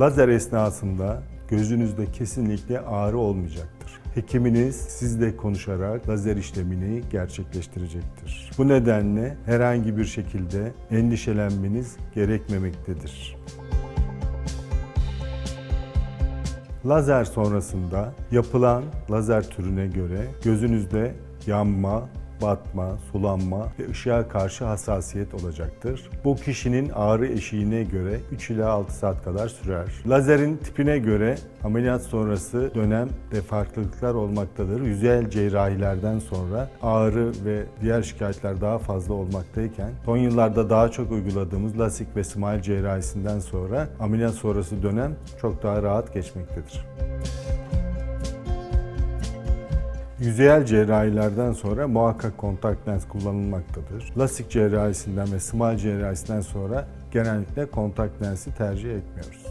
Lazer esnasında gözünüzde kesinlikle ağrı olmayacaktır. Hekiminiz sizle konuşarak lazer işlemini gerçekleştirecektir. Bu nedenle herhangi bir şekilde endişelenmeniz gerekmemektedir. Lazer sonrasında yapılan lazer türüne göre gözünüzde yanma, batma, sulanma ve ışığa karşı hassasiyet olacaktır. Bu kişinin ağrı eşiğine göre 3 ila 6 saat kadar sürer. Lazerin tipine göre ameliyat sonrası dönem ve farklılıklar olmaktadır. Yüzeyel cerrahilerden sonra ağrı ve diğer şikayetler daha fazla olmaktayken son yıllarda daha çok uyguladığımız lasik ve smile cerrahisinden sonra ameliyat sonrası dönem çok daha rahat geçmektedir. Yüzeyel cerrahilerden sonra muhakkak kontak lens kullanılmaktadır. Lasik cerrahisinden ve smile cerrahisinden sonra genellikle kontak lensi tercih etmiyoruz.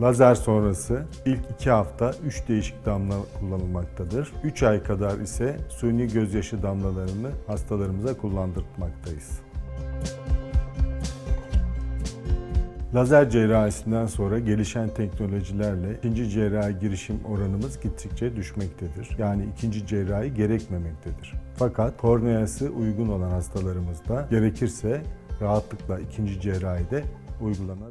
Lazer sonrası ilk 2 hafta 3 değişik damla kullanılmaktadır. 3 ay kadar ise suni gözyaşı damlalarını hastalarımıza kullandırmaktayız. Lazer cerrahisinden sonra gelişen teknolojilerle ikinci cerrahi girişim oranımız gittikçe düşmektedir. Yani ikinci cerrahi gerekmemektedir. Fakat korneası uygun olan hastalarımızda gerekirse rahatlıkla ikinci cerrahi de uygulanabilir.